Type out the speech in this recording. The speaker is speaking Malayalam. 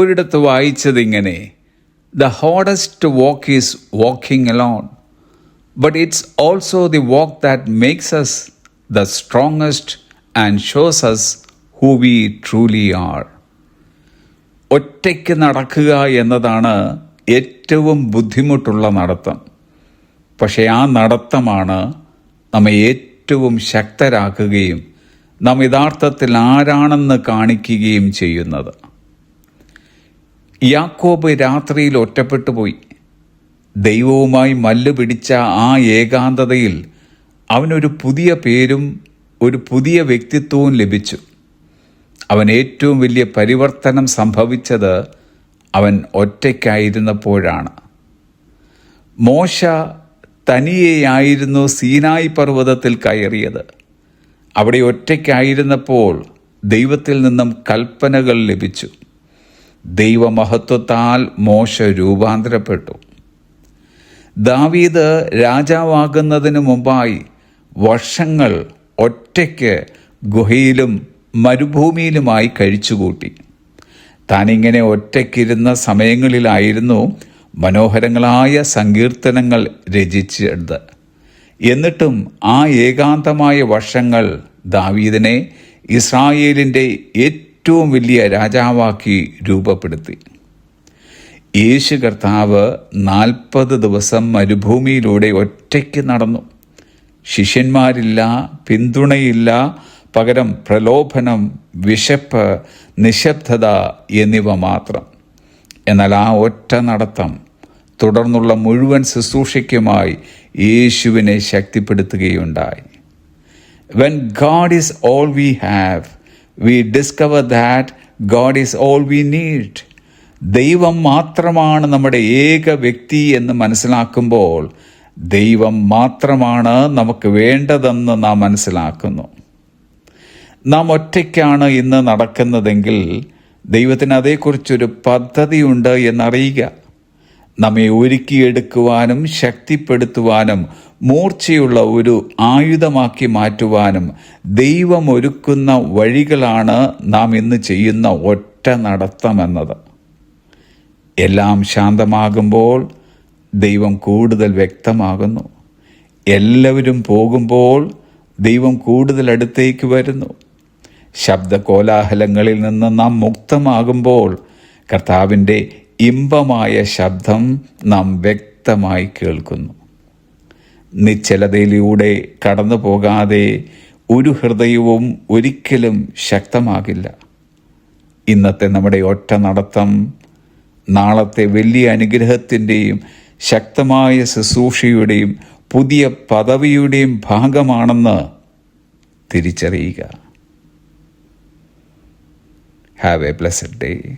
ഒരിടത്ത് വായിച്ചത് ഇങ്ങനെ the hardest walk is walking alone but it's also the walk that makes us the strongest and shows us who we truly are ഒറ്റയ്ക്ക് നടക്കുക എന്നതാണ് ഏറ്റവും ബുദ്ധിമുട്ടുള്ള നടത്തം. പക്ഷേ ആ നടത്തമാണ് നമ്മെ ഏറ്റവും ശക്തരാക്കുകയും നാം യഥാർത്ഥത്തിൽ ആരാണെന്ന് കാണിക്കുകയും ചെയ്യുന്നത്. യാക്കോബ് രാത്രിയിൽ ഒറ്റപ്പെട്ടു പോയി. ദൈവവുമായി മല്ല് പിടിച്ച ആ ഏകാന്തതയിൽ അവനൊരു പുതിയ പേരും ഒരു പുതിയ വ്യക്തിത്വവും ലഭിച്ചു. അവൻ ഏറ്റവും വലിയ പരിവർത്തനം സംഭവിച്ചത് അവൻ ഒറ്റയ്ക്കായിരുന്നപ്പോഴാണ്. മോശ തനിയെയായിരുന്നു സീനായി പർവതത്തിൽ കയറിയത്. അവിടെ ഒറ്റയ്ക്കായിരുന്നപ്പോൾ ദൈവത്തിൽ നിന്നും കൽപ്പനകൾ ലഭിച്ചു. ദൈവമഹത്വത്താൽ മോശ രൂപാന്തരപ്പെട്ടു. ദാവീദ് രാജാവാകുന്നതിന് മുമ്പായി വർഷങ്ങൾ ഒറ്റയ്ക്ക് ഗുഹയിലും മരുഭൂമിയിലുമായി കഴിച്ചുകൂട്ടി. താനിങ്ങനെ ഒറ്റയ്ക്കിരുന്ന സമയങ്ങളിലായിരുന്നു മനോഹരങ്ങളായ സങ്കീർത്തനങ്ങൾ രചിച്ചത്. എന്നിട്ടും ആ ഏകാന്തമായ വർഷങ്ങൾ ദാവീദിനെ ഇസ്രായേലിന്റെ ഏറ്റവും വലിയ രാജാവാക്കി രൂപപ്പെടുത്തി. യേശു കർത്താവ് നാൽപ്പത് ദിവസം മരുഭൂമിയിലൂടെ ഒറ്റയ്ക്ക് നടന്നു. ശിഷ്യന്മാരില്ല പിന്തുണയില്ല പകരം പ്രലോഭനം വിശപ്പ് നിശബ്ദത എന്നിവ മാത്രം. എന്നാൽ ആ ഒറ്റ നടത്തം തുടർന്നുള്ള മുഴുവൻ ശുശ്രൂഷയ്ക്കുമായി യേശുവിനെ ശക്തിപ്പെടുത്തുകയുണ്ടായി. When God is all we have we discover that God is all we need ദൈവം മാത്രമാണ് നമ്മുടെ ഏക വ്യക്തി എന്ന് മനസ്സിലാക്കുമ്പോൾ ദൈവം മാത്രമാണ് നമുക്ക് വേണ്ടതെന്ന് നാം മനസ്സിലാക്കുന്നു. നാം ഒറ്റയ്ക്കാണ് ഇന്ന് നടക്കുന്നതെങ്കിൽ ദൈവത്തിന് അതേക്കുറിച്ചൊരു പദ്ധതിയുണ്ട് എന്നറിയുക. നമ്മെ ഒരുക്കിയെടുക്കുവാനും ശക്തിപ്പെടുത്തുവാനും മൂർച്ചയുള്ള ഒരു ആയുധമാക്കി മാറ്റുവാനും ദൈവം ഒരുക്കുന്ന വഴികളാണ് നാം ഇന്ന് ചെയ്യുന്ന ഒറ്റ നടത്തമെന്നത് എല്ലാം ശാന്തമാകുമ്പോൾ ദൈവം കൂടുതൽ വ്യക്തമാകുന്നു. എല്ലാവരും പോകുമ്പോൾ ദൈവം കൂടുതൽ അടുത്തേക്ക് വരുന്നു. ശബ്ദ കോലാഹലങ്ങളിൽ നിന്ന് നാം മുക്തമാകുമ്പോൾ കർത്താവിന്റെ ഇമ്പമായ ശബ്ദം നാം വ്യക്തമായി കേൾക്കുന്നു. നിശ്ചലതയിലൂടെ കടന്നു പോകാതെ ഒരു ഹൃദയവും ഒരിക്കലും ശക്തമാകില്ല. ഇന്നത്തെ നമ്മുടെ ഒറ്റ നടത്തം നാളത്തെ വലിയ അനുഗ്രഹത്തിന്റെയും ശക്തമായ ശുശ്രൂഷയുടെയും പുതിയ പദവിയുടെയും ഭാഗമാണെന്ന് തിരിച്ചറിയുക. Have A blessed day